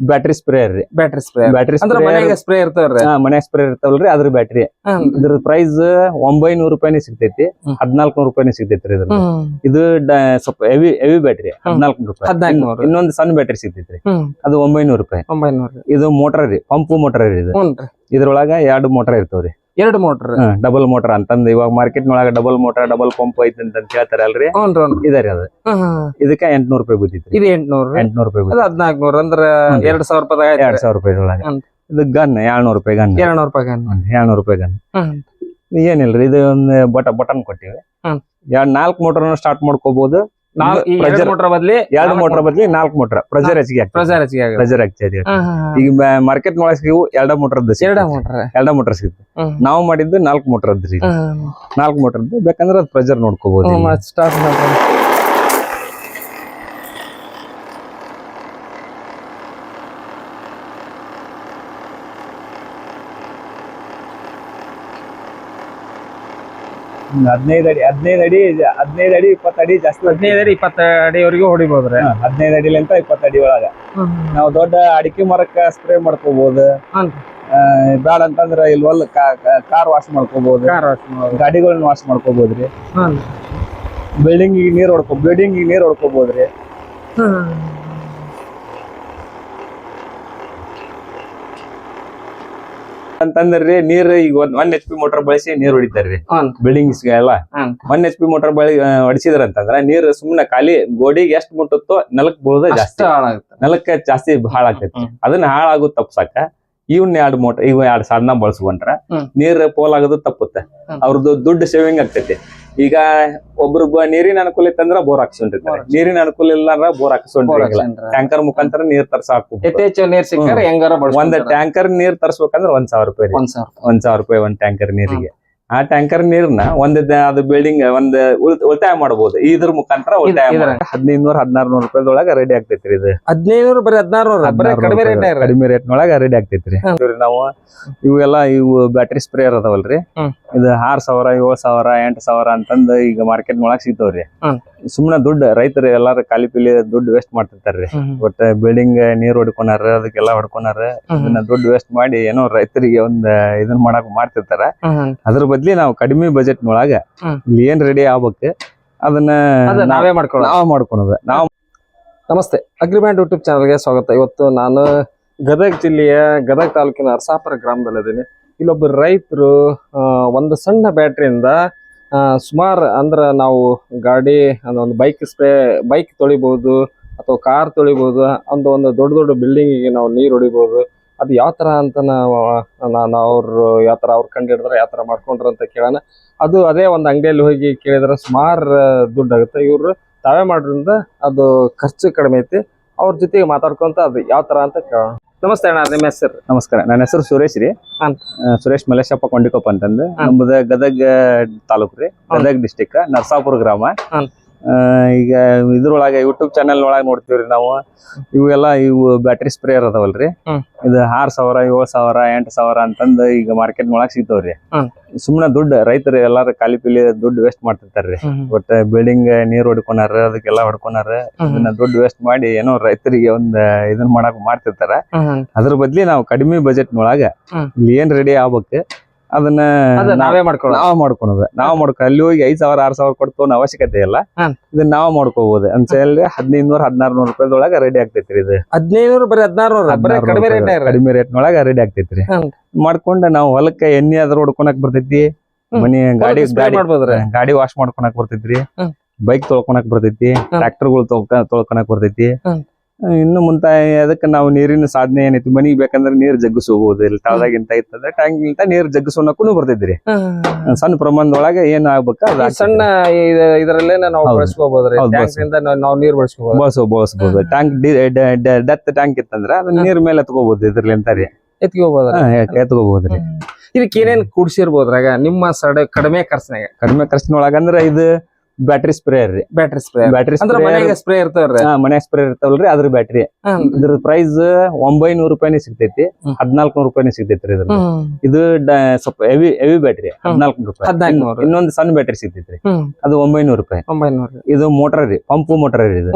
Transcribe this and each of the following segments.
Battery spray ರೀ. Battery spray battery ಅಂದ್ರ ಮನೆಗೆ ಸ್ಪ್ರೇ ಇರ್ತಾವ್ರಿ? ಮನೆ ಸ್ಪ್ರೇ ಇರ್ತಾವಲ್ರಿ ಅದ್ರ ಬ್ಯಾಟ್ರಿ ಇದ್ರ ಪ್ರೈಸ್ ಒಂಬೈನೂರು ರೂಪಾಯಿನೇ ಸಿಗ್ತೈತಿ ಹದಿನಾಲ್ಕು ನೂರು ರೂಪಾಯಿನೇ ಸಿಗ್ತೈತ್ರಿ ಇದ್ರ ಇದು ಸ್ವಲ್ಪ ಹೆವಿ ಹೆವಿ ಬ್ಯಾಟ್ರಿ ಹದಿನಾಲ್ಕು ರೂಪಾಯಿ. ಹದಿನಾಲ್ಕು. ಇನ್ನೊಂದು ಸಣ್ಣ ಬ್ಯಾಟ್ರಿ ಸಿಗ್ತೈತ್ರಿ. ಅದು ಒಂಬೈನೂರು ರೂಪಾಯಿ. ಒಂಬೈನೂರು. ಇದು ಮೋಟರ್ ರೀ ಪಂಪ್ ಮೋಟರ್ ರೀ ಇದು. ಇದ್ರೊಳಗ ಎರಡು ಮೋಟರ್ ಇರ್ತಾವ್ರಿ. ಎರಡು ಮೋಟರ್ ಡಬಲ್ ಮೋಟರ್ ಅಂತಂದ್ ಇವಾಗ ಮಾರ್ಕೆಟ್ ನೊಳಗ ಡಬಲ್ ಮೋಟರ್ ಡಬಲ್ ಪಂಪ್ ಐತಿ ಅಂತ ಹೇಳ್ತಾರೆ ಅಲ್ರಿ ಇದರಿ ಅದು. ಇದಕ್ಕೆ ಎಂಟ್ನೂರು ರೂಪಾಯಿ ಬಿದ್ದಿತ್ತು ಇದು ಎಂಟ್ನೂರು. ಎಂಟ್ನೂರು ರೂಪಾಯಿ ಹದಿನಾಲ್ಕನೂರ ಬಿದ್ದಿತ್ತು ಹದ್ನಾಲ್ಕು ನೂರು ಅಂದ್ರ. ಎರಡ್ ಸಾವಿರ ರೂಪಾಯಿ ಎರಡ್ ಸಾವಿರ ರೂಪಾಯಿ ಒಳಗೆ. ಇದು ಗನ್ ಏಳ್ನೂರು ರೂಪಾಯಿ ಗನ್ ಏಳ್ನೂರು ರೂಪಾಯಿ ಗನ್ ಏಳ್ನೂರು ರೂಪಾಯಿ ಗನ್ ಏನಿಲ್ರಿ ಇದು ಒಂದು ಬಟ ಬಟನ್ ಕೊಟ್ಟಿವಿ. ಎರಡ್ ನಾಲ್ಕು ಮೋಟರ್ ಸ್ಟಾರ್ಟ್ ಮಾಡ್ಕೋಬಹುದು ಬದ್ಲಿ ಎರಡು ಮೋಟರ್ ಬದ್ಲಿ ನಾಲ್ಕು ಮೋಟರ್. ಪ್ರೆಜರ್ ಹೆಚ್ಚಿಗೆ ಪ್ರೆಜರ್ ಹೆಚ್ಚಿಗೆ ಪ್ರೆಜರ್ ಹ್ಮ್ ಹ್ಮ್. ಈಗ ಮಾರ್ಕೆಟ್ ನೊಳಗೆ ಸಿಗು ಎರಡ ಮೋಟರ್ ಎರಡ ಮೋಟರ್. ಎರಡ ಮೋಟರ್ ಸಿಗುತ್ತೆ. ನಾವು ಮಾಡಿದ್ದು ನಾಲ್ಕು ಮೋಟರ್ ಅದ್ರಿ ನಾಲ್ಕು ಮೋಟರ್ ಬೇಕಂದ್ರೆ ಅದು ಪ್ರೆಜರ್ ನೋಡ್ಕೋಬಹುದು ಹದಿನೈದು ಅಡಿ ಹದಿನೈದು ಅಡಿ ಹದಿನೈದು ಅಡಿ ಇಪ್ಪತ್ತು ಅಡಿ ಜಾಸ್ತಿ ಹದಿನೈದು ಅಡಿ ಇಪ್ಪತ್ತ ಅಡಿವರೆಗೂ ಹೊಡಿಬೋದ್ರಿ? ಹದಿನೈದು ಅಡಿಲಿಂತ ಇಪ್ಪತ್ತು ಅಡಿ ಒಳಗ. ನಾವು ದೊಡ್ಡ ಅಡಿಕೆ ಮರಕ್ಕೆ ಸ್ಪ್ರೇ ಮಾಡ್ಕೋಬಹುದು ಹ್ಮ್. ಅಂತಂದ್ರೆ ಇಲ್ಲಿ ಹೊಲ್ ಕಾರ್ ವಾಶ್ ಮಾಡ್ಕೋಬಹುದು ಕಾರ್ ವಾಶ್ ಗಾಡಿಗಳನ್ನ ವಾಶ್ ಮಾಡ್ಕೋಬಹುದ್ರಿ ಹ್ಮ್. ಬಿಲ್ಡಿಂಗ್ ನೀರು ಹೊಡ್ಕೊ ಬಿಲ್ಡಿಂಗ್ ನೀರ್ ಹೊಡ್ಕೋಬಹುದ್ರಿ ಅಂತಂದ್ರಿ ನೀರ್ ಈಗ ಒಂದ್ ಒನ್ ಎಚ್ ಪಿ ಮೋಟರ್ ಬಳಸಿ ನೀರ್ ಹೊಡಿತಾರ್ರಿ. ಬಿಲ್ಡಿಂಗ್ಸ್ ಎಲ್ಲ. ಒನ್ ಎಚ್ ಪಿ ಮೋಟರ್ ಬಳಿ ಹೊಡಿಸಿದ್ರ ಅಂತಂದ್ರ ನೀರ್ ಸುಮ್ನೆ ಖಾಲಿ ಗೋಡಿಗೆ ಎಷ್ಟ್ ಮುಟ್ಟುತ್ತೋ ನೆಲಕ್ ಬೀಳೋದ ಜಾಸ್ತಿ ನೆಲಕ್ಕೆ ಜಾಸ್ತಿ ಹಾಳಾಗ್ತೈತಿ. ಅದನ್ನ ಹಾಳಾಗೋದ್ ತಪ್ಸಕ ಇವನ್ ಎರಡ್ ಮೋಟರ್ ಇವ್ ಎರಡ್ ಸಾಧನ ಬಳಸ್ಕೊಂಡ್ರ. ನೀರ್ ಪೋಲ್ ಆಗೋದು ತಪ್ಪುತ್ತೆ. ಅವ್ರದ್ದು ದುಡ್ಡು ಸೇವಿಂಗ್ ಆಗ್ತೈತಿ ಈಗ ಒಬ್ರು ನೀರಿನ ಅನುಕೂಲ ಇತ್ತಂದ್ರ ಬೋರ್ ಹಾಕ್ಸ್ಕೊಂಡಿರ್ತಾರೆ. ಬೋರ್ ನೀರಿನ ಅನುಕೂಲ ಇಲ್ಲ ಅಂದ್ರ ಬೋರ್ ಹಾಕ್ಸ್ಕೊಂಡಿರಂಗಿಲ್ಲ ಟ್ಯಾಂಕರ್ ಮುಖಾಂತರ ನೀರ್ ತರ್ಸಾಕು. ಯಥೇಚ್ಛ ನೀರ್ ಸಿಕ್ಕ ಹೆಂಗಾರ ಒಂದ್. ಟ್ಯಾಂಕರ್ ನೀರ್ ತರ್ಸ್ಬೇಕಂದ್ರ ಒಂದ್ ಸಾವಿರ ರೂಪಾಯಿ ಒಂದ್ ಸಾವಿರ ರೂಪಾಯಿ. ಒಂದ್ ಟ್ಯಾಂಕರ್ ನೀರಿಗೆ. ಆ ಟ್ಯಾಂಕರ್ ನೀರ್ನ ಒಂದ್ ಅದು ಬಿಲ್ಡಿಂಗ್ ಒಂದ್ ಉಳ್- ಉಳಿತಾಯ ಮಾಡಬಹುದು ಇದ್ರ ಮುಖಾಂತರ ಉಳಿತಾಯ ಹದಿನೈದು ನೂರ ಹದಿನಾರು ನೂರ ರೂಪಾಯಿದೊಳಗ ರೆಡಿ ಆಗ್ತೈತ್ರಿ ಇದು. ಹದಿನೈದು ಬರೀ ಹದಿನಾರು ಬರೀ 16 ಕಡಿಮೆ ರೇಟ್ ಕಡಿಮೆ ರೇಟ್ ನೊಳಗ ರೆಡಿ ಆಗ್ತೈತ್ರಿ. ನಾವು ಇವೆಲ್ಲ ಇವು ಬ್ಯಾಟ್ರಿ ಸ್ಪ್ರೇಯರ್ ಅದಾವಲ್ರಿ. ಇದು ಆರ್ ಸಾವಿರ ಏಳ್ ಸಾವಿರ ಎಂಟ್ ಸಾವಿರ ಅಂತಂದ್ ಈಗ ಮಾರ್ಕೆಟ್ ನೊಳಗ ಸಿಗ್ತಾವ್ರಿ. ಹ್ಮ್. ಸುಮ್ನೆ ದುಡ್ಡು ರೈತರು ಎಲ್ಲಾರು ಖಾಲಿ ಪಿಲಿ ದುಡ್ಡು ವೇಸ್ಟ್ ಮಾಡ್ತಿರ್ತಾರ್ರಿ ಒಟ್ಟ ಬಿಲ್ಡಿಂಗ್ ನೀರ್ ಹೊಡ್ಕೊನಾರ ಅದಕ್ಕೆಲ್ಲ ಹೊಡ್ಕೊನಾರ ಇದನ್ನ ದುಡ್ಡು ವೇಸ್ಟ್ ಮಾಡಿ ಏನೋ ರೈತರಿಗೆ ಒಂದ್ ಇದನ್ನ ಮಾಡಕ್ ಮಾಡ್ತಿರ್ತಾರ. ಅದ್ರ ಬದ್ಲಿ ನಾವು ಕಡಿಮೆ ಬಜೆಟ್ ನೊಳಗ ಇಲ್ಲಿ ಏನ್ ರೆಡಿ ಆಗ್ಬೇಕು ಅದನ್ನ ಅದ ನಾವೇ ಮಾಡ್ಕೊಳ್ಳೋ ನಾವು ಮಾಡ್ಕೊಳೋದು. ನಾವ್ ನಮಸ್ತೆ ಅಗ್ರಿಮೆಂಟ್ ಯೂಟ್ಯೂಬ್ ಚಾನಲ್ಗೆ ಸ್ವಾಗತ. ಇವತ್ತು ನಾನು ಗದಗ ಜಿಲ್ಲೆಯ ಗದಗ ತಾಲೂಕಿನ ಅರಸಾಪುರ ಗ್ರಾಮದಲ್ಲಿದ್ದೀನಿ. ಇಲ್ಲೊಬ್ಬ ರೈತರು ಒಂದು ಸಣ್ಣ ಬ್ಯಾಟ್ರಿಯಿಂದ ಸುಮಾರು ಅಂದ್ರೆ ನಾವು ಗಾಡಿ ಅಂದ್ರೆ ಒಂದು ಬೈಕ್ ಸ್ಪ್ರೇ ಬೈಕ್ ತೊಳಿಬೋದು ಅಥವಾ ಕಾರ್ ತೊಳಿಬೋದು ಒಂದು ಒಂದು ದೊಡ್ಡ ದೊಡ್ಡ ಬಿಲ್ಡಿಂಗಿಗೆ ನಾವು ನೀರು ಹೊಡಿಬೋದು. ಅದು ಯಾವ ಥರ ಅಂತ ನಾನು ಅವರು ಯಾವ ಥರ ಅವ್ರು ಕಂಡು ಹಿಡಿದ್ರೆ ಯಾವ ಥರ ಮಾಡ್ಕೊಂಡ್ರು ಅಂತ ಕೇಳೋಣ. ಅದು ಅದೇ ಒಂದು ಅಂಗಡಿಯಲ್ಲಿ ಹೋಗಿ ಕೇಳಿದ್ರೆ ಸುಮಾರು ದುಡ್ಡು ಆಗುತ್ತೆ. ಇವರು ತಾವೇ ಮಾಡೋದ್ರಿಂದ ಅದು ಖರ್ಚು ಕಡಿಮೆ ಐತಿ. ಅವ್ರ ಜೊತೆಗೆ ಮಾತಾಡ್ಕೊಂತ ಅದು ಯಾವ ತರ ಅಂತ ಕೇಳೋಣ. ನಮಸ್ತೆ ಅಣ್ಣ ನಿಮ್ಮ ಹೆಸರು? ನಮಸ್ಕಾರ ನನ್ನ ಹೆಸರು ಸುರೇಶ್ ರೀ. ಆ, ಸುರೇಶ್ ಮಲ್ಲೇಶಪ್ಪ ಕೊಂಡಿಕೊಪ್ಪ ಅಂತಂದು. ನಮ್ದು ಗದಗ ತಾಲೂಕು ರೀ. ಗದಗ ಡಿಸ್ಟಿಕ್ ನರಸಾಪುರ ಗ್ರಾಮ. ಈಗ ಇದ್ರೊಳಗೆ ಯೂಟ್ಯೂಬ್ ಚಾನೆಲ್ ಒಳಗೆ ನೋಡ್ತೀವ್ರಿ ನಾವು. ಇವೆಲ್ಲ ಇವು ಬ್ಯಾಟ್ರಿ ಸ್ಪ್ರೇಯರ್ ಅದಾವಲ್ರಿ. ಇದು ಆರ್ ಸಾವಿರ ಏಳ್ ಸಾವಿರ ಎಂಟ್ ಸಾವಿರ ಅಂತಂದ್ ಈಗ ಮಾರ್ಕೆಟ್ ಒಳಗ್ ಸಿಗ್ತಾವ್ರಿ. ಹ್ಮ್. ಸುಮ್ನೆ ದುಡ್ಡು ರೈತರು ಎಲ್ಲಾರು ಖಾಲಿ ಪಿಲಿ ದುಡ್ಡು ವೇಸ್ಟ್ ಮಾಡ್ತಿರ್ತಾರ್ರಿ. ಬಟ್ ಬಿಲ್ಡಿಂಗ್ ನೀರ್ ಹೊಡ್ಕೊನಾರ ಅದಕ್ಕೆಲ್ಲಾ ಹೊಡ್ಕೊನಾರ. ಇದನ್ನ ದುಡ್ಡು ವೇಸ್ಟ್ ಮಾಡಿ ಏನೋ ರೈತರಿಗೆ ಒಂದ್ ಇದನ್ನ ಮಾಡಕ್ ಮಾಡ್ತಿರ್ತಾರ. ಅದ್ರ ಬದ್ಲಿ ನಾವು ಕಡಿಮೆ ಬಜೆಟ್ ನೊಳಗ ಇಲ್ಲಿ ಏನ್ ರೆಡಿ ಆಗ್ಬೇಕು? ಅದನ್ನ ಅದ ನಾವೇ ಮಾಡ್ಕೊಳ್ಳೋ ನಾವ್ ಮಾಡ್ಕೊಳೋದು. ನಾವ್ ಮಾಡ್ಕೊ ಅಲ್ಲಿ ಹೋಗಿ ಐದ್ ಸಾವಿರ ಆರ್ ಸಾವಿರ ಕೊಡ್ತೋ ಅವಶ್ಯಕತೆ ಇಲ್ಲ. ಇದನ್ನ ನಾವ್ ಮಾಡ್ಕೋಬಹುದು ಅಂತ ಹೇಳಿ ಹದಿನೈದು ನೂರ ಹದಿನಾರು ನೂರು ರೂಪಾಯಿದೊಳಗ ರೆಡಿ ಆಗ್ತೈತ್ರಿ ಇದು. ಹದಿನೈದು ಬರೀ ಹದಿನಾರು ಬರೀ 16 ಕಡಿಮೆ ರೇಟ್ ಕಡಿಮೆ ರೇಟ್ ನೊಳಗ ರೆಡಿ ಆಗ್ತೈತ್ರಿ. ಹ್ಮ್. ಮಾಡ್ಕೊಂಡ ನಾವು ಹೊಲಕ್ಕ ಎಣ್ಣೆ ಆದ್ರೂ ಹೊಡ್ಕೊಳಕ್ ಬರ್ತೈತಿ. ಮನಿ ಗಾಡಿ ಗಾಡಿ ಗಾಡಿ ವಾಶ್ ಮಾಡ್ಕೊಳಕ್ ಬರ್ತೈತ್ರಿ. ಬೈಕ್ ತೊಳ್ಕೊಳಕ್ ಬರ್ತೈತಿ. ಟ್ರಾಕ್ಟರ್ಗಳು ತೊಳ್ಕೊಳಕ್ ಬರ್ತೈತಿ. ಇನ್ನು ಮುಂತಾಯ ಅದಕ್ಕೆ ನಾವು ನೀರಿನ ಸಾಧನೆ ಏನೈತಿ ಮನೆಗೆ ಬೇಕಂದ್ರೆ ನೀರ್ ಜಗ್ಗಿಸಬಹುದು ಇಲ್ಲಿ ತಳದಾಗಿಂತ ಇತ್ತಂದ್ರೆ ಟ್ಯಾಂಕ್ ನೀರು ನೀರ್ ಜಗ್ಗಿಸೋನಕ್ಕೂ ಬರ್ತೈತ್ರಿ ಸಣ್ಣ ಪ್ರಮಾಣದೊಳಗೆ ಏನ್ ಆಗ್ಬೇಕ ಸಣ್ಣ ಇದರಲ್ಲೇ ನಾವು ಹೌದು. ಬಳಸ್ಕೋಬಹುದ್ರಿ ನಾವ್- ನೀರ್ ಬಳಸ್ಕೋಬಹುದು ಬಳಸಬಹುದು ಟ್ಯಾಂಕ್ ಡೆತ್ ಟ್ಯಾಂಕ್ ಇತ್ತಂದ್ರ ಅದನ್ನ ನೀರ್ ಮೇಲೆ ಎತ್ಕೋಬಹುದು ಇದ್ರಲಿಂತ ರೀ. ಎತ್ಕೋಬಹುದ್ರಿ ಇದಕ್ಕೆ ಏನೇನ್ ಕೂಡ್ಸಿರ್ಬೋದ್ರಾಗ ನಿಮ್ಮ ಸಡ ಕಡಿಮೆ ಖರ್ಚಿನಾಗ? ಕಡಿಮೆ ಖರ್ಚಿನೊಳಗಂದ್ರೆ ಇದು ಬ್ಯಾಟ್ರಿ ಸ್ಪ್ರೇಯರ್ ರೀ. ಬ್ಯಾಟ್ರಿ ಸ್ಪ್ರೇ ಬ್ಯಾಟ್ರಿ ಅಂದ್ರೆ ಮನೆಗೆ ಸ್ಪ್ರೇ ಇರ್ತಾವ್ರಿ? ಮನ್ಯಾಗ ಸ್ಪ್ರೇ ಇರ್ತಾವಲ್ರಿ ಅದ್ರ ಬ್ಯಾಟ್ರಿ ಇದ್ರ ಪ್ರೈಸ್ ಒಂಬೈನೂರು ರೂಪಾಯಿನೇ ಸಿಗ್ತೈತಿ. ಹದ್ನಾಲ್ಕು ನೂರು ರೂಪಾಯಿನೇ ಸಿಗ್ತೈತ್ರಿ ಇದ್ರ ಇದು ಸ್ವಲ್ಪ ಹೆವಿ ಹೆವಿ ಬ್ಯಾಟ್ರಿ ಹದ್ನಾಲ್ಕು ರೂಪಾಯಿ. ಹದ್ನಾಲ್ಕು. ಇನ್ನೊಂದು ಸಣ್ಣ ಬ್ಯಾಟ್ರಿ ಸಿಗ್ತೈತ್ರಿ. ಅದು ಒಂಬೈನೂರು ರೂಪಾಯಿ. ಒಂಬೈನೂರು. ಇದು ಮೋಟರ್ ರೀ ಪಂಪ್ ಮೋಟರ್ ರೀ ಇದು.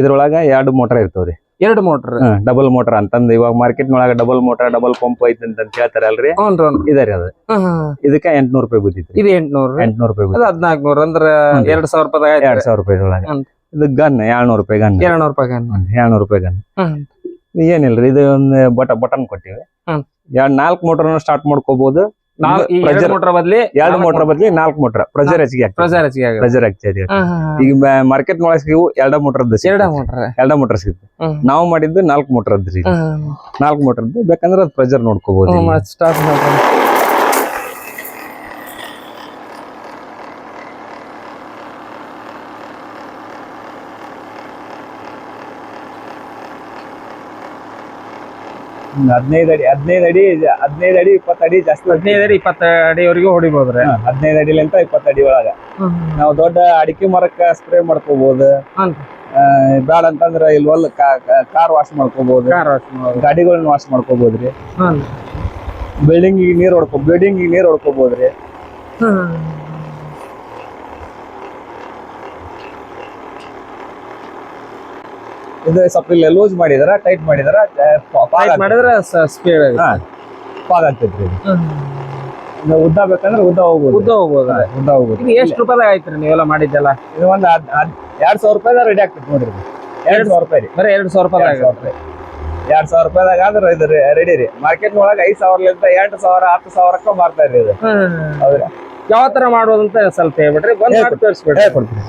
ಇದ್ರೊಳಗ ಎರಡು ಮೋಟರ್ ಇರ್ತಾವ್ರಿ. ಎರಡು ಮೋಟರ್ ಡಬಲ್ ಮೋಟರ್ ಅಂತಂದ್ ಇವಾಗ ಮಾರ್ಕೆಟ್ ನೊಳಗ ಡಬಲ್ ಮೋಟರ್ ಡಬಲ್ ಪಂಪ್ ಐತಿ ಅಂತ ಹೇಳ್ತಾರಲ್ರಿ ಅಲ್ರಿ ಇದರಿ ಅದು. ಇದಕ್ಕೆ ಎಂಟ್ನೂರ್ ರೂಪಾಯಿ ಬಿದ್ದಿತ್ತು ಇದು ಎಂಟ್ನೂರು ಎಂಟ್ನೂರ್ ರೂಪಾಯಿ ಅದು ಹದಿನಾಲ್ಕು ಅಂದ್ರೆ ಅಂದ್ರ. ಎರಡ್ ಸಾವಿರ ರೂಪಾಯಿ ಎರಡ್ ಸಾವಿರ ರೂಪಾಯಿ ಒಳಗೆ. ಇದು ಗನ್ ಏಳ್ನೂರ್ ರೂಪಾಯಿ ಗನ್ ಏಳ್ನೂರು ರೂಪಾಯಿ ಗನ್ ಏಳ್ನೂರ್ ರೂಪಾಯಿ ಗನ್. ಏನಿಲ್ರಿ ಇದು ಒಂದು ಬಟ ಬಟನ್ ಕೊಟ್ಟಿವಿ. ಎರಡ್ ನಾಲ್ಕ್ ಮೋಟರ್ ಸ್ಟಾರ್ಟ್ ಮಾಡ್ಕೋಬಹುದು ಎರಡು ಮೋಟರ್ ಬದಲಿ ಎರಡು ಮೋಟರ್ ಬದಲಿ ನಾಲ್ಕು ಮೋಟರ್. ಪ್ರೆಜರ್ ಹೆಚ್ಚಿಗೆ ಹೆಚ್ಚಿಗೆ ಪ್ರೆಜರ್ ಹ್ಮ್, ಹ್ಮ್, ಹ್ಮ್. ಈಗ ಮಾರ್ಕೆಟ್ ನೊಳಗೆ ಸಿಗು ಎರಡ ಮೋಟರ್ ಎರಡ ಮೋಟರ್. ಎರಡ ಮೋಟರ್ ಸಿಗುತ್ತೆ. ನಾವು ಮಾಡಿದ್ದು ನಾಲ್ಕು ಮೋಟರ್ ಅದ್ರಿ ನಾಲ್ಕ್ ಮೋಟರ್ ಬೇಕಂದ್ರೆ ಅದ್ ಪ್ರೆಜರ್ ನೋಡ್ಕೋಬಹುದು ಸ್ಟಾರ್ಟ್ ಮಾಡ್ರಿ ಹದಿನೈದು ಅಡಿ ಹದಿನೈದು ಅಡಿ ಹದಿನೈದು ಅಡಿ ಇಪ್ಪತ್ತು ಅಡಿ ಜಾಸ್ತಿ ಹದಿನೈದು ಅಡಿ ಇಪ್ಪತ್ತ ಅಡಿವರೆಗೂ ಹೊಡಿಬೋದ್ರಿ? ಹದಿನೈದು ಅಡಿಲಿಂತ ಇಪ್ಪತ್ತು ಅಡಿ ಒಳಗ. ನಾವು ದೊಡ್ಡ ಅಡಿಕೆ ಮರಕ್ಕೆ ಸ್ಪ್ರೇ ಮಾಡ್ಕೋಬಹುದು ಬೇಡ ಅಂತಂದ್ರೆ ಇಲ್ಲಿ ಹೊಲ್ ಕಾರ್ ವಾಶ್ ಮಾಡ್ಕೋಬಹುದು. ಗಾಡಿಗಳನ್ನ ವಾಶ್ ಮಾಡ್ಕೋಬಹುದ್ರಿ. ಬಿಲ್ಡಿಂಗ್ ನೀರ್ ಹೊಡ್ಕೊ ಬಿಲ್ಡಿಂಗ್ ನೀರ್ ಹೊಡ್ಕೋಬಹುದ್ರಿ ಇದು ಸ್ವಲ್ಪ ಇಲ್ಲಿ ಲೂಸ್ ಮಾಡಿದಾರ? ಟೈಟ್ ಮಾಡಿದಾರ? ಮಾಡಿದ್ರೆ ಸ್ಪೀಡ್ ಪಾಗ್ ಆಗ್ತೈತ್ರಿ ಇದು. ಉದ್ದ ಬೇಕಂದ್ರೆ ಉದ್ದ ಹೋಗ್ಬೋದು. ಉದ್ದ ಹೋಗ್ಬೋದು. ಉದ್ದ ಹೋಗ್ಬೋದು. ಇದು ಎಷ್ಟು ರೂಪಾಯಿದಾಗ ಆಯ್ತು ನೀವೆಲ್ಲ ಮಾಡಿದ್ದೆಲ್ಲ? ಇದು ಒಂದು ಎರಡ್ ಸಾವಿರ ರೂಪಾಯಿದಾಗ ರೆಡಿ ಆಗ್ತೈತೆ ನೋಡ್ರಿ ಎರಡು ಸಾವಿರ ರೂಪಾಯಿ ರೀ ಬರೀ ಎರಡ್ ಸಾವಿರ ರೂಪಾಯಿ ಸಾವಿರ ರೂಪಾಯಿ. ಎರಡ್ ಸಾವಿರ ರೂಪಾಯಿದಾಗ ಆದ್ರೆ ಇದು ರೆಡಿ ರೀ. ಮಾರ್ಕೆಟ್ ಒಳಗ ಐದ್ ಸಾವಿರಲಿಂದ ಎಂಟು ಸಾವಿರ ಹತ್ತು ಸಾವಿರಕ್ಕ ಮಾರ್ತಾ ಇರಿ ಇದು. ಹೌದ್ರಿ. ಯಾವ ತರ ಮಾಡೋದಂತ ಸ್ವಲ್ಪ ಹೇಳ್ಬಿಡ್ರಿ. ಬಂದ್. ತೋರಿಸ್ಬಿಡ್ರಿ. ಹೇಳ್ಕೊಡ್ತೀನಿ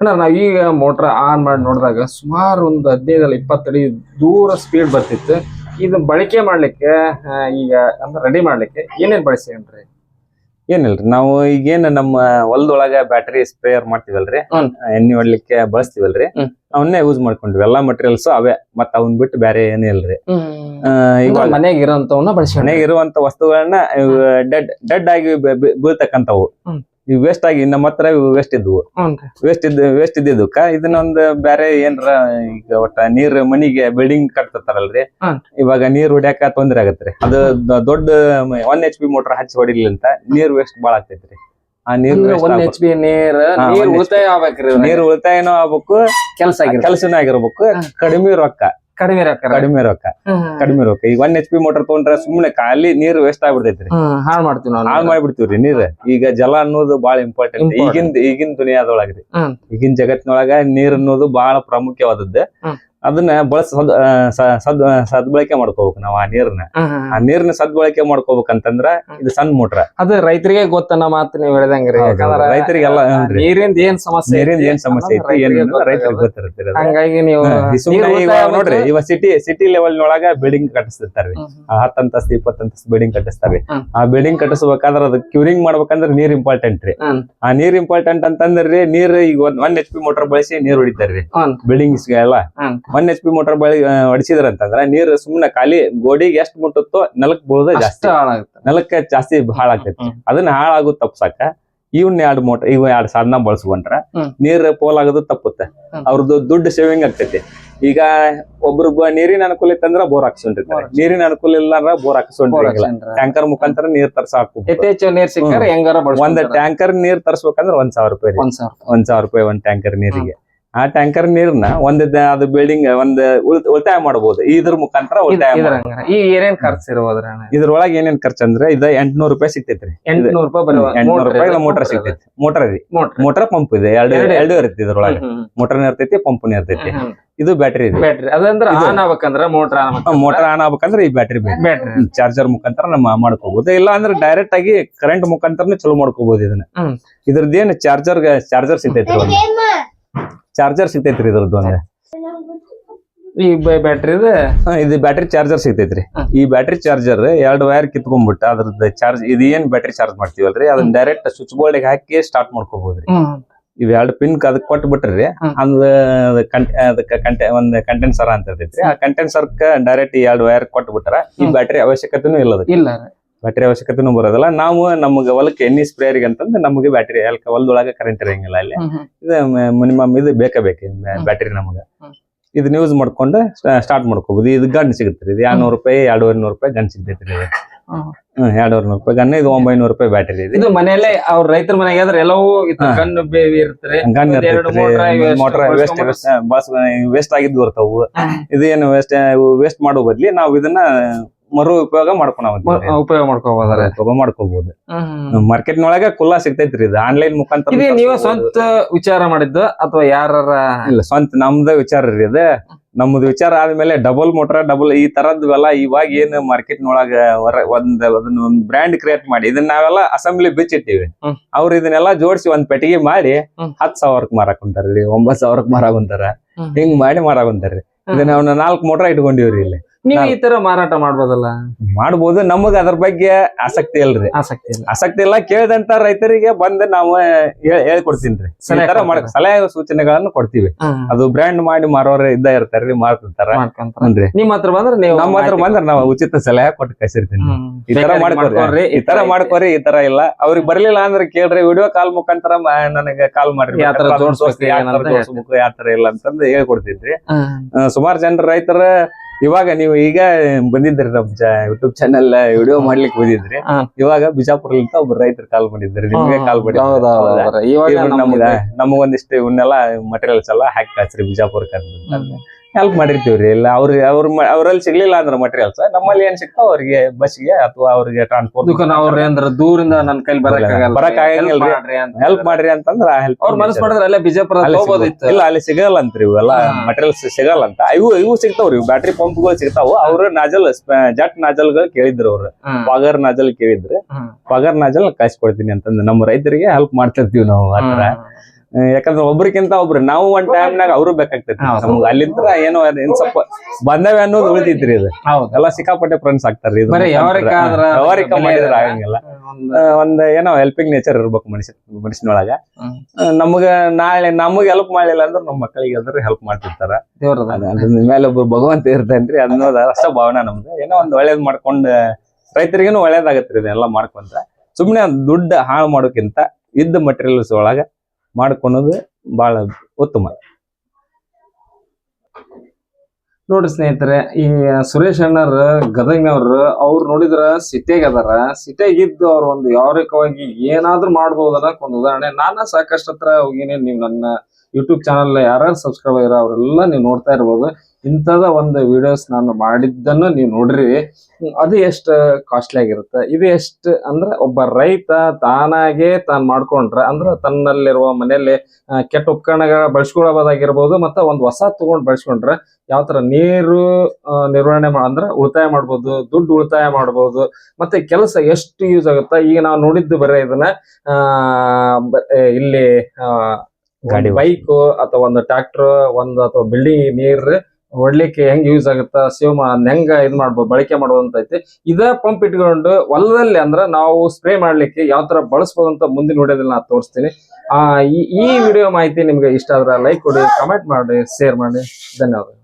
ಅಣ್ಣ ನಾವು ಈಗ ಮೋಟ್ರ್ ಆನ್ ಮಾಡಿ ನೋಡಿದಾಗ ಸುಮಾರು ಒಂದು ಹದಿನೈದಲ್ಲ ಇಪ್ಪತ್ತಡಿ ಅಡಿ ದೂರ ಸ್ಪೀಡ್ ಬರ್ತಿತ್ತು. ಇದನ್ನ ಬಳಕೆ ಮಾಡ್ಲಿಕ್ಕೆ ಈಗ ಅಂದ್ರೆ ರೆಡಿ ಮಾಡ್ಲಿಕ್ಕೆ ಏನೇನ್ ಬಳಸೇನ್ರಿ ಏನಿಲ್ರಿ ನಾವು ಈಗೇನು ನಮ್ಮ ಹೊಲದೊಳಗ ಬ್ಯಾಟರಿ ಸ್ಪ್ರೇಯರ್ ಮಾಡ್ತೀವಲ್ರಿ. ಎಣ್ಣೆ ಹೊಡ್ಲಿಕ್ಕೆ ಬಳಸ್ತೀವಲ್ರಿ. ಅವನ್ನೇ ಯೂಸ್ ಮಾಡ್ಕೊಂಡ್ವಿ ಎಲ್ಲಾ ಮಟೀರಿಯಲ್ಸ್ ಅವೇ ಮತ್ತ ಅವನ್ ಬಿಟ್ಟು ಬೇರೆ ಏನೇ ಇಲ್ರಿ. ಆ, ಇವಾಗ ಮನೆಗೆ ಇರುವಂತವನ್ನ ಬಳಸಿ ಮನೆಗೆ ಇರುವಂತ ವಸ್ತುಗಳನ್ನ ಡೆಡ್ ಡೆಡ್ ಆಗಿ ಬೀಳ್ತಕ್ಕಂಥವು. ಇವ್ ವೇಸ್ಟ್ ಆಗಿ ನಮ್ಮ ಹತ್ರ ವೇಸ್ಟ್ ಇದ್ವು. ವೇಸ್ಟ್ ಇದ್ ವೇಸ್ಟ್ ಇದ್ದಿದ್ದಕ್ಕ ಇದನ್ನೊಂದ್ ಬ್ಯಾರೆ ಏನ್ರ ಈಗ ಒಟ್ಟ ನೀರ್ ಮನಿಗೆ ಬಿಲ್ಡಿಂಗ್ ಕಟ್ತಾರಲ್ರಿ ಇವಾಗ ನೀರ್ ಹೊಡ್ಯಾಕ ತೊಂದ್ರೆ ಆಗತ್ರಿ ಅದು ದೊಡ್ಡ ಒನ್ ಎಚ್ ಪಿ ಮೋಟರ್ ಹಚ್ಚಿ ಹೊಡಿಲಿಂತ ನೀರ್ ವೇಸ್ಟ್ ಬಾಳ ಆಗ್ತೈತ್ರಿ ಆ ನೀರ್. ಎಚ್ ಪಿ ನೀರ್ ನೀರ್ ಉಳಿತಾಯ ಆಗ್ಬೇಕ್ರಿ ನೀರ್ ಉಳಿತಾಯನೂ ಆಗ್ಬೇಕು ಕೆಲಸ ಕೆಲಸನೂ ಆಗಿರ್ಬೇಕು. ಕಡಿಮೆ ರೊಕ್ಕ. ಕಡಿಮೆ ರೊಕ್ಕ ಕಡಿಮೆ ರೊಕ್ಕ. ಕಡಿಮೆ ರೊಕ್ಕ. ಈಗ ಒನ್ ಎಚ್ ಪಿ ಮೋಟರ್ ತಗೊಂಡ್ರೆ ಸುಮ್ನೆ ಖಾಲಿ ನೀರು ವೇಸ್ಟ್ ಆಗ್ಬಿಡ್ತೈತ್ರಿ. ಹಾಳು ಮಾಡ್ತೀವಿ ನಾವು ಹಾಳ್ ಮಾಡ್ಬಿಡ್ತೀವ್ರಿ ನೀರ್. ಈಗ ಜಲ ಅನ್ನೋದು ಬಾಳ ಇಂಪಾರ್ಟೆಂಟ್. ಈಗಿನ ಈಗಿನ ದುನಿಯಾದೊಳಗ್ರಿ. ಈಗಿನ ಜಗತ್ತಿನೊಳಗ ನೀರ್ ಅನ್ನೋದು ಬಹಳ ಪ್ರಾಮುಖ್ಯವಾದದ್ದು. ಅದನ್ನ ಬಳಸ ಸದ್ ಸದ್ಬಳಕೆ ಮಾಡ್ಕೋಬೇಕು ನಾವು ಆ ನೀರ್ನ. ಆ ನೀರ್ನ ಸದ್ಬಳಕೆ ಮಾಡ್ಕೋಬೇಕಂತಂದ್ರ ಇದು ಸಣ್ಣ ಮೋಟ್ರ. ಅದು ರೈತರಿಗೆ ಗೊತ್ತನ್ನ ಮಾತು ನೀವು ಹೇಳಿದಂಗ್ರಿ. ರೈತರಿಗೆಲ್ಲ ನೀರಿಂದ ಏನ್ ಸಮಸ್ಯೆ ನೀರಿಂದ ಏನ್ ಸಮಸ್ಯೆ ರೈತರಿಗೆ ಗೊತ್ತಿರುತ್ತೆ. ಹಂಗಾಗಿ ನೀವು ನೋಡ್ರಿ. ಇವ ಸಿಟಿ ಸಿಟಿ ಲೆವೆಲ್ ನೊಳಗ ಬಿಲ್ಡಿಂಗ್ ಕಟ್ಟಿಸ್ತಿರ್ತಾರ್ರಿ. ಆ ಹತ್ತ್ ಅಂತಸ್ತು ಇಪ್ಪತ್ತು ಅಂತಸ್ತು ಬಿಲ್ಡಿಂಗ್ ಕಟ್ಟಿಸ್ತಾರ್ರಿ. ಆ ಬಿಲ್ಡಿಂಗ್ ಕಟ್ಟಿಸ್ಬೇಕಾದ್ರ ಅದ್ ಕ್ಯೂರಿಂಗ್ ಮಾಡ್ಬೇಕಂದ್ರ ನೀರ್ ಇಂಪಾರ್ಟೆಂಟ್ ರೀ. ಆ ನೀರ್ ಇಂಪಾರ್ಟೆಂಟ್ ಅಂತಂದ್ರೆ ನೀರ್ ಈಗ ಒಂದ್ ಒನ್ ಎಚ್ ಪಿ ಮೋಟರ್ ಬಳಸಿ ನೀರ್ ಹೊಡಿತಾರ್ರಿ. ಬಿಲ್ಡಿಂಗ್ಸ್ ಎಲ್ಲ. ಒನ್ ಎಚ್ ಪಿ ಮೋಟರ್ ಬಳಿ ಹೊಡಿಸಿದ್ರ ಅಂತಂದ್ರೆ ನೀರ್ ಸುಮ್ಮನೆ ಖಾಲಿ ಗೋಡಿಗೆ ಎಷ್ಟ್ ಮುಟ್ಟುತ್ತೋ ನೆಲಕ್ ಬೀಳೋದ ಜಾಸ್ತಿ. ಹಾಳಾಗುತ್ತೆ. ನೆಲಕ್ಕೆ ಜಾಸ್ತಿ ಹಾಳಾಗ್ತೈತಿ. ಅದನ್ನ ಹಾಳಾಗೋದ್ ತಪ್ಸಕ ಇವನ್ ಎರಡು ಮೋಟರ್ ಇವ ಎರಡ್ ಸಾಧನ ಬಳಸ್ಕೊಂಡ್ರ ನೀರು ಪೋಲ್ ಆಗೋದು ತಪ್ಪುತ್ತೆ. ಅವ್ರದ್ದು ದುಡ್ಡು ಸೇವಿಂಗ್ ಆಗ್ತೈತಿ. ಈಗ ಒಬ್ರು ನೀರಿನ ಅನುಕೂಲ ಇತ್ತಂದ್ರ ಬೋರ್ ಹಾಕ್ಸೊಂಡಿರ್ತಾರೆ ನೀರಿನ ಅನುಕೂಲ ಇಲ್ಲ ಅಂದ್ರ ಬೋರ್ ಹಾಕ್ಸ್ಕೊಂಡಿರಂಗಿಲ್ಲ ಟ್ಯಾಂಕರ್ ಮುಖಾಂತರ ನೀರ್ ತರ್ಸ ಹಾಕ್ಬೇಕು ಯಥೇಚ್ಛ ನೀರ್ ಸಿಕ್ಕ ಒಂದ್. ಟ್ಯಾಂಕರ್ ನೀರ್ ತರ್ಸ್ಬೇಕಂದ್ರ ಒಂದ್ ಸಾವಿರ ರೂಪಾಯಿ ಒಂದ್ ಸಾವಿರ ರೂಪಾಯಿ. ಒಂದ್ ಟ್ಯಾಂಕರ್ ನೀರಿಗೆ. ಆ ಟ್ಯಾಂಕರ್ ನೀರ್ನ ಒಂದ್ ಅದು ಬಿಲ್ಡಿಂಗ್ ಒಂದ್ ಉಳ್- ಉಳಿತಾಯ ಮಾಡಬಹುದು ಇದ್ರ ಮುಖಾಂತರ ಉಳಿತಾಯ ಈ ಏನೇನ್ ಖರ್ಚು ಇರ್ಬೋದ್ರ ಇದ್ರೊಳಗೆ ಏನೇನ್ ಖರ್ಚು ಅಂದ್ರೆ ಇದ ಎಂಟ್ನೂರ್ ರೂಪಾಯಿ ಸಿಗ್ತೈತ್ರಿ. ಎಂಟ್ನೂರು ರೂಪಾಯಿ ಬರೀ ಎಂಟ್ನೂರ್ ರೂಪಾಯಿ ಮೋಟರ್ ಸಿಗ್ತೈತಿ. ಮೋಟರ್ ರೀ ಮೋಟರ್ ಪಂಪ್ ಇದೆ. ಎರಡು ಎರಡು ಇರುತ್ತೆ ಇದ್ರೊಳಗೆ. ಮೋಟರ್ ಇರ್ತೈತಿ ಪಂಪ್ ಇರ್ತೈತಿ. ಇದು ಬ್ಯಾಟ್ರಿ ಇದೆ. ಬ್ಯಾಟ್ರಿ ಅದಂದ್ರೆ ಆನ್ ಆಗ್ಬೇಕಂದ್ರ ಮೋಟರ್ ಆನ್ ಮೋಟರ್ ಆನ್ ಆಗ್ಬೇಕಂದ್ರೆ ಈ ಬ್ಯಾಟ್ರಿ ಬೇಕು. ಬ್ಯಾಟ್ರಿ ಚಾರ್ಜರ್ ಮುಖಾಂತರ ನಮ್ಮ ಮಾಡ್ಕೋಬಹುದು ಇಲ್ಲ ಅಂದ್ರೆ ಡೈರೆಕ್ಟ್ ಆಗಿ ಕರೆಂಟ್ ಮುಖಾಂತರನೇ ಚಲೋ ಮಾಡ್ಕೋಬಹುದು ಇದನ್ನ. ಇದ್ರದ್ದೇನು ಚಾರ್ಜರ್ ಚಾರ್ಜರ್ ಸಿಗ್ತೈತಿ ಒಂದು ಚಾರ್ಜರ್ ಸಿಗ್ತೈತ್ರಿ ಇದ್ರದ್ದು ಒಂದು ಈ ಬ್ಯಾಟ್ರಿ ಇದು ಬ್ಯಾಟ್ರಿ ಚಾರ್ಜರ್ ಸಿಗ್ತೈತ್ರಿ. ಈ ಬ್ಯಾಟ್ರಿ ಚಾರ್ಜರ್ ಎರಡು ವೈರ್ ಕಿತ್ಕೊಂಡ್ಬಿಟ್ಟು ಅದ್ರದ್ದು ಚಾರ್ಜ್ ಇದು ಏನ್ ಬ್ಯಾಟ್ರಿ ಚಾರ್ಜ್ ಮಾಡ್ತೀವಲ್ರಿ? ಅದನ್ನ ಡೈರೆಕ್ಟ್ ಸ್ವಿಚ್ ಬೋರ್ಡ್ ಹಾಕಿ ಸ್ಟಾರ್ಟ್ ಮಾಡ್ಕೋಬಹುದ್ರಿ ಇವ್ ಎರಡು ಪಿನ್ ಅದಕ್ಕೆ ಕೊಟ್ಟು ಬಿಟ್ರಿ ಅದಕ್ಕೆ ಕಂಟೆ ಒಂದ್ ಕಂಟೆನ್ಸರ್ ಅಂತ ಇರ್ತೈತಿ ಆ ಕಂಟೆನ್ಸರ್ಕ ಡೈರೆಕ್ಟ್ ಎರಡು ವೈರ್ ಕೊಟ್ಟು ಬಿಟ್ರ ಈ. ಬ್ಯಾಟ್ರಿ ಅವಶ್ಯಕತೆನೂ ಇಲ್ಲ ಅದಕ್ಕೆ ಇಲ್ಲ ಬ್ಯಾಟ್ರಿ ಅವಶ್ಯಕತೆನೂ ಬರೋದಿಲ್ಲ. ನಾವು ನಮಗೆ ಹೊಲಕ್ಕೆ ಎಣ್ಣೆ ಸ್ಪ್ರೇಯರ್ಗೆ ಅಂತಂದ್ರೆ ನಮಗೆ ಬ್ಯಾಟ್ರಿ ಅಲ್ಲಿ ಹೊಲದೊಳಗೆ ಕರೆಂಟ್ ಇರಂಗಿಲ್ಲ ಅಲ್ಲಿ. ಇದು ಮಿನಿಮಮ್ ಇದು ಬೇಕೇ ಬೇಕು ಬ್ಯಾಟ್ರಿ ನಮಗೆ. ಇದನ್ನ ಯೂಸ್ ಮಾಡ್ಕೊಂಡು ಸ್ಟಾರ್ಟ್ ಮಾಡ್ಕೋಬಹುದು ಇದು ಗನ್ ಸಿಗುತ್ತೆ ಇದು ಎರಡ್ನೂರು ರೂಪಾಯಿ ಎರಡೂವರೆ ನೂರು ರೂಪಾಯಿ ಗನ್ ಸಿಗ್ತೈತಿ ಎರಡೂವರೆ ನೂರು ರೂಪಾಯಿ ಗನ್ ಇದು ಒಂಬೈನೂರು ರೂಪಾಯಿ ಬ್ಯಾಟ್ರಿ ಇದೆ. ಇದು ಮನೆಯಲ್ಲೇ ಅವ್ರ ರೈತರ ಮನೆಗೆ ಆದ್ರೆ ಎಲ್ಲವೂ ಗನ್ ಬೇವಿ ಇರ್ತಾರೆ ಗನ್ ಮೋಟರ್ ವೇಸ್ಟ್ ವೇಸ್ಟ್ ಆಗಿದ್ದು ಬರ್ತಾವು. ಇದೇನು ವೇಸ್ಟ್ ವೇಸ್ಟ್ ಮಾಡೋ ಬದ್ಲಿ ನಾವು ಇದನ್ನ ಮರು ಉಪಯೋಗ ಮಾಡ್ಕೊಳವಂತೀವಿ ಉಪಯೋಗ ಮಾಡ್ಕೋಬಹುದಾರೆ ಉಪಯೋಗ ಮಾಡ್ಕೋಬಹುದು ಮಾರ್ಕೆಟ್ ನೊಳಗ ಕುಲ್ಲಾ ಸಿಗ್ತೈತ್ರಿ ಇದು ಆನ್ಲೈನ್ ಮುಖಾಂತರ ನೀವೇ ಸ್ವಂತ ವಿಚಾರ ಮಾಡಿದ್ದು ಅಥವಾ ಯಾರ ಇಲ್ಲ ಸ್ವಂತ ನಮ್ದ ವಿಚಾರ ರೀ ಇದು. ನಮ್ದು ವಿಚಾರ ಆದ್ಮೇಲೆ ಡಬಲ್ ಮೋಟರ್ ಡಬಲ್ ಈ ತರದ್ವೆಲ್ಲ ಇವಾಗ ಏನ್ ಮಾರ್ಕೆಟ್ ನೊಳಗ ಒಂದ್ ಅದನ್ನ ಒಂದ್ ಬ್ರ್ಯಾಂಡ್ ಕ್ರಿಯೇಟ್ ಮಾಡಿ ಇದನ್ನ ನಾವೆಲ್ಲ ಅಸೆಂಬ್ಲಿ ಬಿಚ್ಚಿಟ್ಟಿವಿ. ಅವ್ರ ಇದನ್ನೆಲ್ಲ ಜೋಡಿಸಿ ಒಂದ್ ಪೆಟ್ಟಿಗೆ ಮಾಡಿ. ಹತ್ ಸಾವಿರಕ್ ಮಾರಾಕ್ ಕುಂತಾರ್ರಿ ಒಂಬತ್ ಸಾವಿರಕ್ ಮಾರಾಕ್ ಕುಂತಾರ. ಹಿಂಗ್ ಮಾಡಿ ಮಾರಾಕ್ ಕುಂತಾರ್ರಿ. ಇದನ್ನ ನಾವ್ ನಾಲ್ಕ್ ಮೋಟರ್ ಇಟ್ಕೊಂಡಿವ್ರಿ ಇಲ್ಲಿ. ನೀವು ಈ ತರ ಮಾರಾಟ ಮಾಡ್ಬೋದಲ್ಲ? ಮಾಡ್ಬೋದು. ನಮಗ ಅದ್ರ ಬಗ್ಗೆ ಆಸಕ್ತಿ ಇಲ್ರಿ. ಆಸಕ್ತಿ ಇಲ್ಲ. ಆಸಕ್ತಿ ಇಲ್ಲ. ಕೇಳಿದಂತ ರೈತರಿಗೆ ಬಂದ್ ನಾವು ಹೇಳ್ಕೊಡ್ತೀನಿ ಸಲಹೆ ಸೂಚನೆಗಳನ್ನು ಕೊಡ್ತೀವಿ. ಅದು ಬ್ರ್ಯಾಂಡ್ ಮಾಡಿ ಮಾರೋರು ಇದ್ದ ಇರ್ತಾರ್ರಿ ಮಾರ್ತಿರ್ತಾರ ನಿಮ್ ಹತ್ರ ಬಂದ್ರೆ ನೀವು ನಮ್ಮ ಹತ್ರ ಬಂದ್ರೆ ನಾವು ಉಚಿತ ಸಲಹೆ ಕೊಟ್ಟು ಕಳಿಸಿರ್ತೀನಿ. ಈ ತರ ಮಾಡ್ಕೊಳ್ರಿ, ಈ ತರ ಮಾಡ್ಕೊರಿ ಈ ತರ ಇಲ್ಲ. ಅವ್ರಿಗೆ ಬರ್ಲಿಲ್ಲ ಅಂದ್ರೆ ಕೇಳ್ರಿ ವಿಡಿಯೋ ಕಾಲ್ ಮುಖಾಂತರ ನನಗೆ ಕಾಲ್ ಮಾಡ್ರಿ. ಯಾವ ತರ ಇಲ್ಲ ಅಂತಂದು ಹೇಳ್ಕೊಡ್ತಿದ್ರಿ. ಹ್ಮ್. ಸುಮಾರು ಜನರ ರೈತರ ಇವಾಗ ನೀವು ಈಗ ಬಂದಿದ್ರಿ ನಮ್ ಯೂಟ್ಯೂಬ್ ಚಾನೆಲ್ ವಿಡಿಯೋ ಮಾಡ್ಲಿಕ್ಕೆ ಬಂದಿದ್ರಿ. ಇವಾಗ ಬಿಜಾಪುರ ಒಬ್ರು ರೈತರು ಕಾಲ್ ಮಾಡಿದ್ರಿ ನಿಮ್ಗೆ ಕಾಲ್ ಮಾಡಿದ್ರಿ ನಮ್ಗ ನಮಗೊಂದಿಷ್ಟು ಇವನ್ನೆಲ್ಲ ಮಟೀರಿಯಲ್ಸ್ ಎಲ್ಲ ಹಾಕಿ ಕಳ್ಸ್ರಿ ಬಿಜಾಪುರಕ್ಕೆ ಹೆಲ್ಪ್ ಮಾಡಿರ್ತೀವ್ರಿ. ಇಲ್ಲ ಅವ್ರ ಅವ್ರ ಅವ್ರಲ್ಲಿ ಸಿಗ್ಲಿಲ್ಲ ಅಂದ್ರೆ ಮಟೀರಿಯಲ್ಸ್ ನಮ್ಮಲ್ಲಿ ಏನ್ ಸಿಗ್ತಾವ ಅವ್ರಿಗೆ ಬಸ್ಗೆ ಅಥವಾ ಅವ್ರಿಗೆ ಟ್ರಾನ್ಸ್ಪೋರ್ಟ್ ದುಕಾನ್ ಅವ್ರ ಅಂದ್ರ ದೂರಿಂದ ನನ್ ಕೈಲಿ ಬರಕ್. ಹೆಲ್ಪ್ ಮಾಡ್ರಿ ಅಂತಂದ್ರ ಹೆಲ್ಪ್ ಅವ್ರ ಮನಸ್ ಮಾಡಿದ್ರೆ ಅಲ್ಲೇ ಬಿಜಾಪುರ ಇಲ್ಲ ಅಲ್ಲಿ ಸಿಗಲ್ಲ ಅಂತ್ರಿ ಇವೆಲ್ಲ ಮಟೀರಿಯಲ್ಸ್ ಸಿಗಲ್ಲ ಅಂತ ಇವು ಇವು ಸಿಗ್ತಾವ್ರಿ. ಬ್ಯಾಟ್ರಿ ಪಂಪ್ಗಳು ಸಿಗ್ತಾವ. ಅವ್ರ ನಾಜಲ್ ಜಟ್ ನಾಜಲ್ಗಳು ಕೇಳಿದ್ರು ಅವ್ರ. ಪಗರ್ ನಾಜಲ್ ಕೇಳಿದ್ರು. ಪಗರ್ ನಾಜಲ್ ಕಳ್ಸಿಕೊಡ್ತೀನಿ ಅಂತಂದ್ರೆ ನಮ್ಮ ರೈತರಿಗೆ ಹೆಲ್ಪ್ ಮಾಡ್ತಿರ್ತೀವಿ ನಾವು ಆತರ ಯಾಕಂದ್ರೆ ಒಬ್ರಿಗಿಂತ ಒಬ್ರು ನಾವು ಒಂದ್ ಟೈಮ್ನಾಗ ಅವರು ಬೇಕಾಗ್ತೈತಿ. ನಮ್ಗೆ ಅಲ್ಲಿಂದ ಏನೋ ಏನ್ ಸ್ವಲ್ಪ ಬಂದವೆ ಅನ್ನೋದು ಉಳಿದಿದ್ರಿ ಇದು. ಎಲ್ಲ ಸಿಕ್ಕಾಪಟ್ಟೆ ಫ್ರೆಂಡ್ಸ್ ಆಗ್ತಾರ್ರಿ ಇದು. ವ್ಯವಹಾರಿಕ ಮಾಡಿದ್ರೆ ಆಗಂಗಿಲ್ಲ. ಒಂದು ಏನೋ ಹೆಲ್ಪಿಂಗ್ ನೇಚರ್ ಇರ್ಬೇಕು ಮನುಷ್ಯ ಮನುಷ್ಯನೊಳಗ. ನಮ್ಗ ನಾಳೆ ನಮಗ್ ಹೆಲ್ಪ್ ಮಾಡ್ಲಿಲ್ಲ ಅಂದ್ರೆ ನಮ್ಮ ಮಕ್ಕಳಿಗೆ ಅದ್ರ ಹೆಲ್ಪ್ ಮಾಡ್ತಿರ್ತಾರ. ಅದ- ಅದ್ರ ಮೇಲೆ ಒಬ್ರು ಭಗವಂತ ಇರ್ತೇನ್ರಿ ಅನ್ನೋದು ಅಷ್ಟ ಭಾವನಾ ನಮ್ದು. ಏನೋ ಒಂದ್ ಒಳ್ಳೇದ್ ಮಾಡ್ಕೊಂಡ್ ರೈತರಿಗೇನು ಒಳ್ಳೇದಾಗತ್ರಿ ಇದೆಲ್ಲ ಮಾಡ್ಕೊಂಡ್ರೆ. ಸುಮ್ನೆ ದುಡ್ಡು ಹಾಳು ಮಾಡೋಕ್ಕಿಂತ ಇದ್ದ ಮಟೀರಿಯಲ್ಸ್ ಒಳಗ ಮಾಡ್ಕೊಳೋದು ಬಹಳ ಉತ್ತಮ. ನೋಡ್ರಿ ಸ್ನೇಹಿತರೆ, ಈ ಸುರೇಶ್ ಅಣ್ಣರ್ ಗದಗ್ನವ್ರು ಅವ್ರು ನೋಡಿದ್ರ ಸಿಟಿಯಾಗ ಅದಾರ. ಸಿಟಿಯಾಗ ಇದ್ದು ಅವ್ರ ಒಂದು ಯಾವರಿಕವಾಗಿ ಏನಾದ್ರೂ ಮಾಡ್ಬೋದಲ್ಲ ಒಂದು ಉದಾಹರಣೆ. ನಾನ ಸಾಕಷ್ಟು ಹತ್ರ ಹೋಗಿನಿ, ನೀವು ನನ್ನ ಯೂಟ್ಯೂಬ್ ಚಾನಲ್ ಯಾರು ಸಬ್ಸ್ಕ್ರೈಬ್ ಆಗಿರೋ ಅವರೆಲ್ಲ ನೀವು ನೋಡ್ತಾ ಇರ್ಬೋದು. ಇಂಥದ ಒಂದು ವಿಡಿಯೋಸ್ ನಾನು ಮಾಡಿದ್ದನ್ನು ನೀವು ನೋಡ್ರಿ. ಅದು ಎಷ್ಟು ಕಾಸ್ಟ್ಲಿ ಆಗಿರುತ್ತೆ? ಇದು ಎಷ್ಟು ಅಂದ್ರೆ ಒಬ್ಬ ರೈತ ತಾನಾಗೆ ತಾನು ಮಾಡ್ಕೊಂಡ್ರೆ, ಅಂದ್ರೆ ತನ್ನಲ್ಲಿರುವ ಮನೆಯಲ್ಲಿ ಕೆಟ್ಟ ಉಪಕರಣಗಳ ಬಳಸ್ಕೊಳ್ಳೋದಾಗಿರ್ಬೋದು ಮತ್ತೆ ಒಂದು ಹೊಸ ತಗೊಂಡು ಬಳಸ್ಕೊಂಡ್ರೆ ಯಾವ ತರ ನೀರು ನಿರ್ವಹಣೆ ಮಾಡ ಅಂದ್ರೆ ಉಳಿತಾಯ ಮಾಡ್ಬೋದು, ದುಡ್ಡು ಉಳಿತಾಯ ಮಾಡ್ಬೋದು, ಮತ್ತೆ ಕೆಲಸ ಎಷ್ಟು ಯೂಸ್ ಆಗುತ್ತೆ? ಈಗ ನಾವು ನೋಡಿದ್ದು ಬರೀ ಇದನ್ನ ಇಲ್ಲಿ ಗಾಡಿ ಬೈಕ್ ಅಥವಾ ಒಂದು ಟ್ರಾಕ್ಟರ್ ಒಂದು ಅಥವಾ ಬಿಲ್ಡಿಂಗ್ ನೀರ್ ಹೊಡ್ಲಿಕ್ಕೆ ಹೆಂಗ್ ಯೂಸ್ ಆಗುತ್ತಾ ಸೇವ್ ಹೆಂಗ ಇದ್ ಮಾಡ್ಬೋದು ಬಳಕೆ ಮಾಡುವಂತ ಐತಿ ಇದ ಪಂಪ್ ಇಟ್ಕೊಂಡು ಹೊಲದಲ್ಲಿ ಅಂದ್ರ ನಾವು ಸ್ಪ್ರೇ ಮಾಡ್ಲಿಕ್ಕೆ ಯಾವ ತರ ಬಳಸ್ಬೋದು ಅಂತ ಮುಂದಿನ ವಿಡಿಯೋದಲ್ಲಿ ನಾ ತೋರಿಸ್ತೀನಿ. ಆ ಈ ಈ ವಿಡಿಯೋ ಮಾಹಿತಿ ನಿಮ್ಗೆ ಇಷ್ಟ ಆದ್ರೆ ಲೈಕ್ ಕೊಡಿ ಕಮೆಂಟ್ ಮಾಡಿ ಶೇರ್ ಮಾಡಿ. ಧನ್ಯವಾದ